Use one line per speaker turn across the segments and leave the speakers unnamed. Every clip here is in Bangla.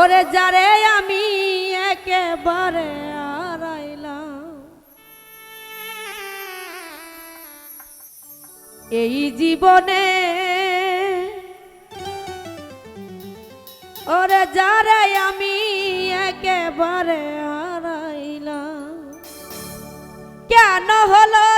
ওরে যারে আমি একেবারে এই জীবনে ওরে যারে আমি একেবারে হারাইলাম। কেন হলো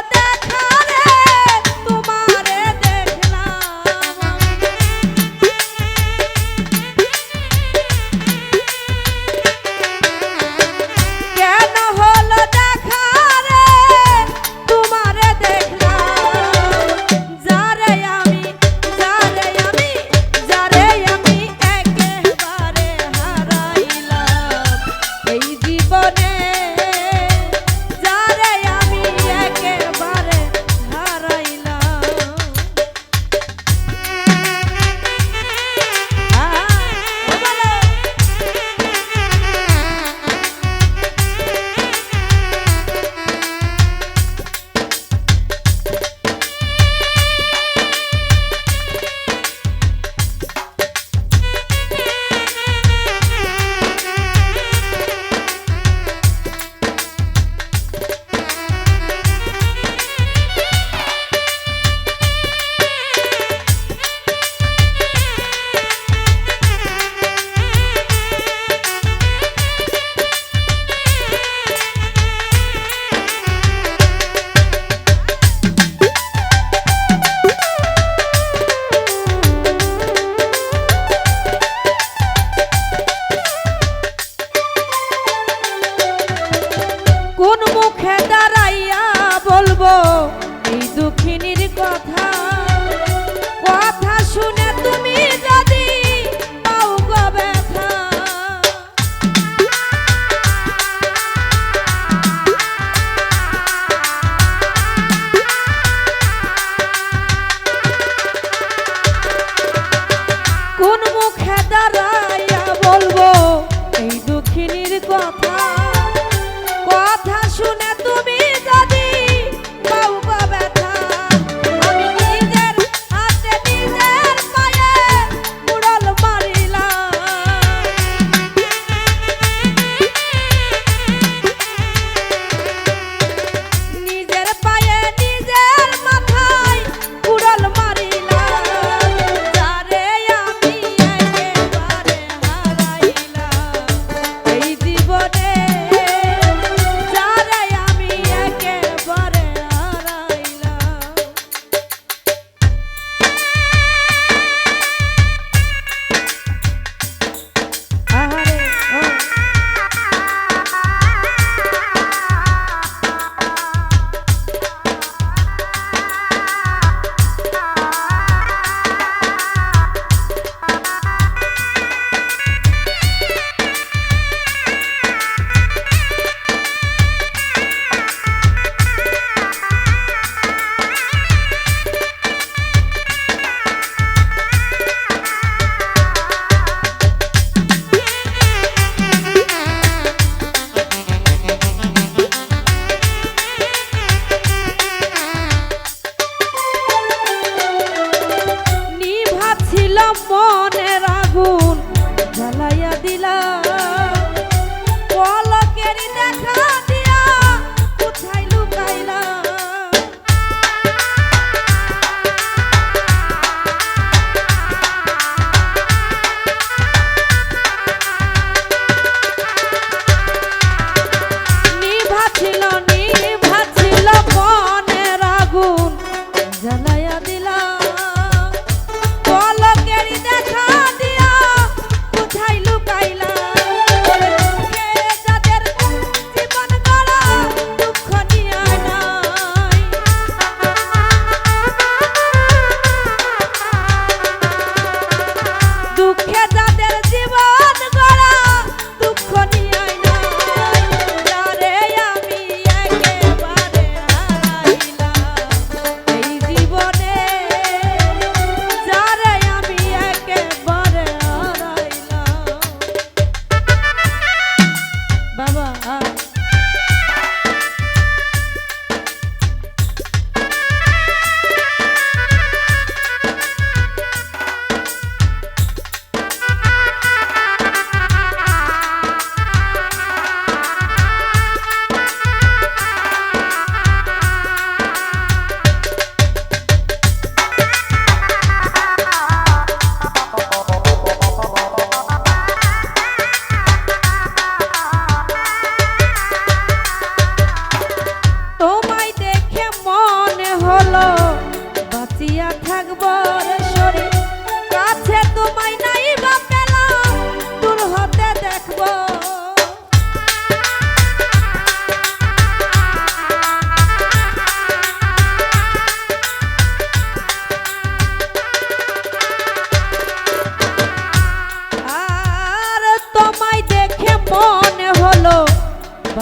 баб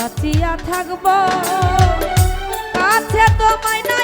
বাঁচিয়া থাকব। কাছে তো মাইনা